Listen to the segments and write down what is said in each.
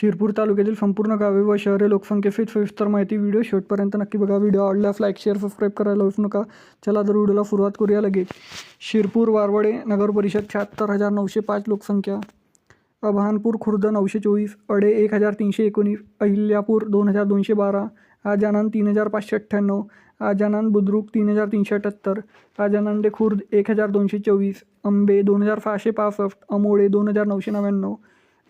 शिरपूर तालुक्यातील संपूर्ण गावे व शहरे लोकसंख्येची सविस्तर माहिती व्हिडिओ शेवटपर्यंत नक्की बघा. व्हिडिओ आवडल्यास लाईक शेअर सबस्क्राईब करायला विसरू नका. चला तर व्हिडिओला सुरुवात करूया लगेच. शिरपूर वारवडे नगर परिषद शहात्तर हजार नऊशे पाच लोकसंख्या. अभानपूर खुर्द नऊशे चोवीस. अडे एक हजार तीनशे एकोणीस. अहिल्यापूर दोन हजार दोनशे बारा. आजानंद तीन हजार पाचशे अठ्ठ्याण्णव. आजानंद बुद्रुक तीन हजार तीनशे अठ्ठ्याहत्तर आजानंदे खुर्द एक हजार दोनशे चोवीस. अंबे दोन हजार सहाशे पासष्ट. अमोडे दोन हजार नऊशे नव्याण्णव.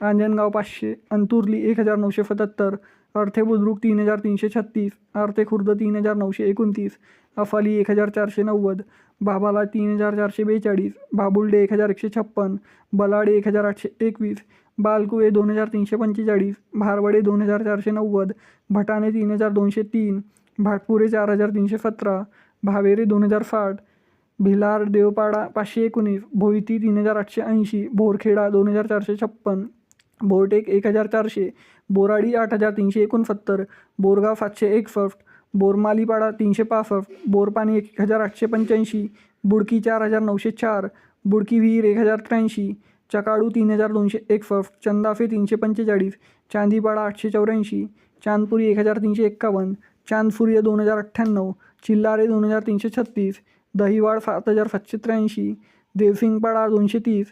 रांजणगाव पाचशे अंतुर्ली एक हजार नऊशे सत्याहत्तर अर्थे बुद्रुक तीन हजार तीनशे छत्तीस अर्थे खुर्द तीन हजार नऊशे एकोणतीस अफाली एक हजार चारशे नव्वद बाबाला तीन हजार चारशे बेचाळीस बाबुल्डे एक हजार एकशे छप्पन बलाडे एक हजार आठशे एकवीस बालकुवे दोन हजार तीनशे पंचेचाळीस भारवडे दोन हजार चारशे नव्वद भटाणे तीन हजार दोनशे तीन भाटपुरे चार हजार तीनशे सतरा भावेरे दोन हजार साठ भिलार देवपाडा पाचशे एकोणीस भोईती तीन हजार आठशे ऐंशी बोरखेडा दोन हजार चारशे छप्पन बोरटेक एक हजार चारशे बोराडी आठ हजार तीनशे एकोणसत्तर बोरगाव सातशे एकसष्ट बोरमालीपाडा तीनशे पासष्ट बोरपाणी एक हजार आठशे पंच्याऐंशी बुडकी चार हजार नऊशे चार बुडकी विहीर एक हजार त्र्याऐंशी चकाडू तीन हजार दोनशे एकसष्ट चंदाफे तीनशे पंचेचाळीस चांदीपाडा आठशे चौऱ्याऐंशी चांदपुरी एक हजार तीनशे एक्कावन्न चांदसूर्य दोन हजार अठ्ठ्याण्णव चिल्लारे दोन हजार तीनशे छत्तीस दहिवाड सात हजार सातशे त्र्याऐंशी देवसिंगपाडा दोनशे तीस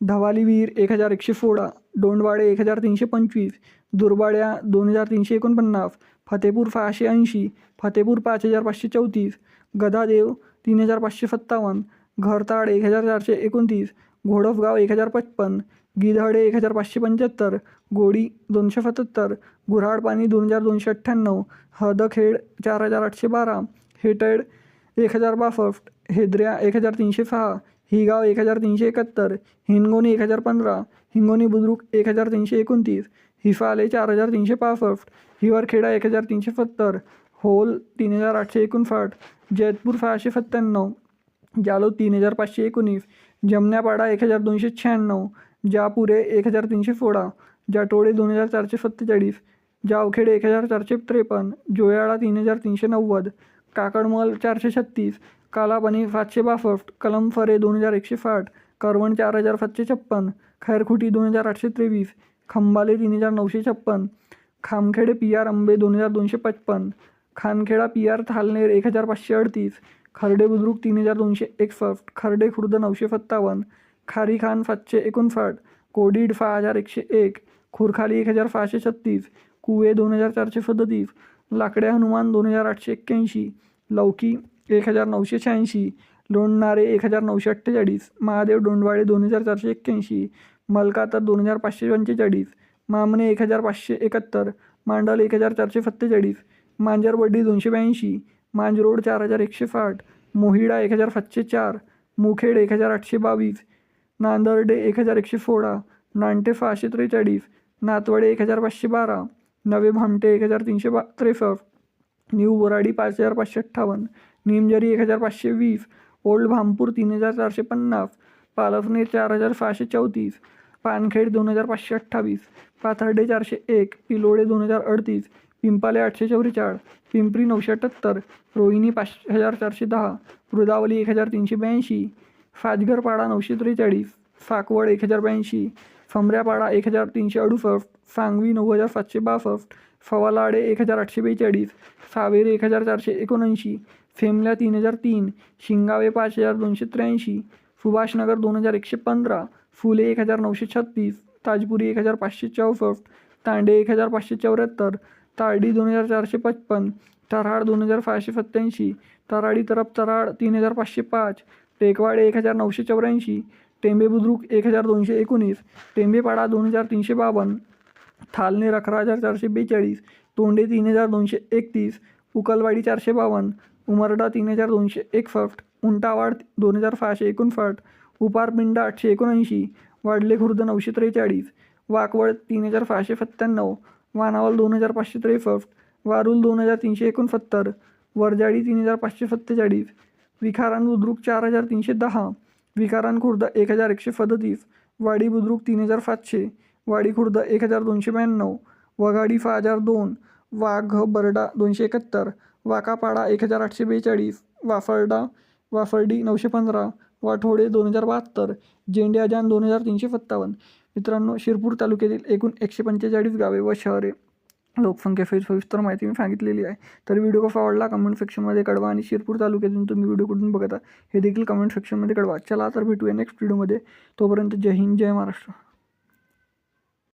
धवाली विहीर एक हजार एकशे सोळा डोंडवाडे एक हजार तीनशे पंचवीस दुर्बाड्या दोन हजार तीनशे एकोणपन्नास फतेपूर सहाशे ऐंशी फतेपूर पाच हजार पाचशे चौतीस गदादेव तीन हजार पाचशे सत्तावन्न घरताड एक हजार चारशे एकोणतीस घोडफगाव एक हजार पचपन्न गिधडे एक हजार पाचशे पंच्याहत्तर गोडी दोनशे सत्याहत्तर गुऱ्हाडपाणी दोन हजार दोनशे अठ्ठ्याण्णव हदखेड चार हजार आठशे बारा हेटेड एक हजार बासष्ट हेद्र्या एक हजार तीनशे सहा हिगाव एक हजार तीनशे एकाहत्तर हिंगोनी एक हजार पंधरा हिंगोनी बुद्रुक एक हजार तीनशे एकोणतीस हिफाले चार हजार तीनशे पासष्ट हिवरखेडा एक हजार तीनशे सत्तर होल तीन हजार आठशे एकोणसाठ जैतपूर सहाशे सत्त्याण्णव जालो तीन हजार पाचशे एकोणीस जमण्यापाडा एक हजार दोनशे शहाण्णव जापुरे एक हजार तीनशे सोळा जाटोळे दोन हजार चारशे सत्तेचाळीस जावखेडे एक हजार चारशे त्रेपन्न जोयाळा तीन हजार तीनशे नव्वद काकडमल चारशे छत्तीस कालापानी सातशे बासष्ट कलमफरे दोन हजार एकशे साठ करवण चार हजार सातशे छप्पन खैरखुटी दोन हजार आठशे तेवीस खंबाले तीन हजार नऊशे छप्पन खामखेडे पी आर अंबे दोन हजार दोनशे पचपन खानखेडा पी आर थालनेर एक हजार पाचशे अडतीस खर्डे बुद्रुक तीन हजार दोनशे एकसष्ट खर्डे खुर्द नऊशे सत्तावन्न खारी खान सातशे एकोणसाठ कोडीड सहा हजार एकशे एक खुरखाली एक हजार सहाशे छत्तीस कुवे दोन हजार चारशे सदतीस लाकड्या हनुमान दोन हजार आठशे एक्क्याऐंशी लौकी एक हजार नऊशे शहाऐंशी लोणनारे एक हजार नऊशे अठ्ठेचाळीस महादेव डोंडवाडे दोन हजार चारशे एक्क्याऐंशी मलकातर दोन हजार पाचशे पंचेचाळीस मामणे एक हजार पाचशे एकाहत्तर मांडल एक हजार चारशे सत्तेचाळीस मांजरवड्डी दोनशे ब्याऐंशी मांजरोड चार हजार एकशे साठ मोहिडा एक हजार सातशे चार मुखेड एक हजार आठशे बावीस नांदर्डे एक हजार एकशे सोळा नांटे सहाशे त्रेचाळीस नातवडे एक हजार पाचशे बारा नवे भामटे एक हजार तीनशे बा त्रेसष्ट न्यू बोराडी पाच हजार पाचशे अठ्ठावन्न निमजरी एक हजार पाचशे वीस ओल्ड भामपूर तीन हजार चारशे पन्नास पालफनेर चार हजार सहाशे चौतीस पानखेड दोन हजार पाचशे अठ्ठावीस पाथर्डे चारशे एक पिलोडे दोन हजार अडतीस पिंपाले आठशे चौवेचाळीस पिंपरी नऊशे अठ्ठ्याहत्तर रोहिणी पाच हजार चारशे दहा वृदावली एक हजार तीनशे ब्याऐंशी फाजगरपाडा नऊशे त्रेचाळीस साकवड एक हजार ब्याऐंशी सम्र्यापाडा एक हजार तीनशे अडुसष्ट सांगवी नऊ हजार सातशे बासष्ट सवालाडे एक हजार आठशे बेचाळीस सावेरे एक हजार चारशे एकोणऐंशी फेमल्या तीन हजार तीन शिंगावे पाच हजार दोनशे त्र्याऐंशी सुभाषनगर दोन हजार एकशे पंधरा फुले एक हजार नऊशे छत्तीस ताजपुरी एक हजार पाचशे चौसष्ट तांडे एक हजार पाचशे चौऱ्याहत्तर तारडी दोन हजार चारशे पचपन तराड दोन हजार सहाशे सत्त्याऐंशी तराडी तरफ तराड तीन हजार पाचशे पाच टेकवाडे एक हजार नऊशे चौऱ्याऐंशी टेंबे बुद्रुक एक हजार दोनशे एकोणीस टेंबेपाडा दोन हजार तीनशे बावन्न थालनेर अकरा हजार चारशे बेचाळीस तोंडे तीन हजार दोनशे एकतीस उकलवाडी चारशे बावन्न उमरडा तीन हजार दोनशे एकसष्ट उंटावाड दोन हजार सहाशे एकोणसाठ उपारपिंडा आठशे एकोणऐंशी वाडले खुर्द नऊशे त्रेचाळीस वाकवड तीन हजार सहाशे सत्त्याण्णव वानावल दोन हजार पाचशे त्रेसष्ट वारुल दोन हजार तीनशे एकोणसत्तर वरजाडी तीन हजार पाचशे सत्तेचाळीस विखारान बुद्रुक चार हजार तीनशे दहा विकारान खुर्द एक हजार एकशे सदतीस वाडी बुद्रुक तीन हजार सातशे वाडी खुर्द एक हजार दोनशे ब्याण्णव वघाडी सहा हजार दोन वाघ बरडा दोनशे एकाहत्तर वाकापाडा एक हजार आठशे बेचाळीस वाफर्डा वाफर्डी नऊशे पंधरा वाठोडे दोन हजार बहात्तर जेंड्याजान दोन हजार तीनशे सत्तावन्न. मित्रांनो शिरपूर तालुक्यातील एकूण एकशे पंचेचाळीस गावे व शहरे लोकसंख्येसहित सविस्तर माहिती मी सांगितलेली आहे. तर व्हिडिओ कसा आवडला कमेंट सेक्शनमध्ये कळवा आणि शिरपूर तालुक्यातून तुम्ही व्हिडिओ कुठून बघता हे देखील कमेंट सेक्शनमध्ये कळवा. चला तर भेटूया नेक्स्ट व्हिडिओमध्ये तोपर्यंत जय हिंद जय महाराष्ट्र.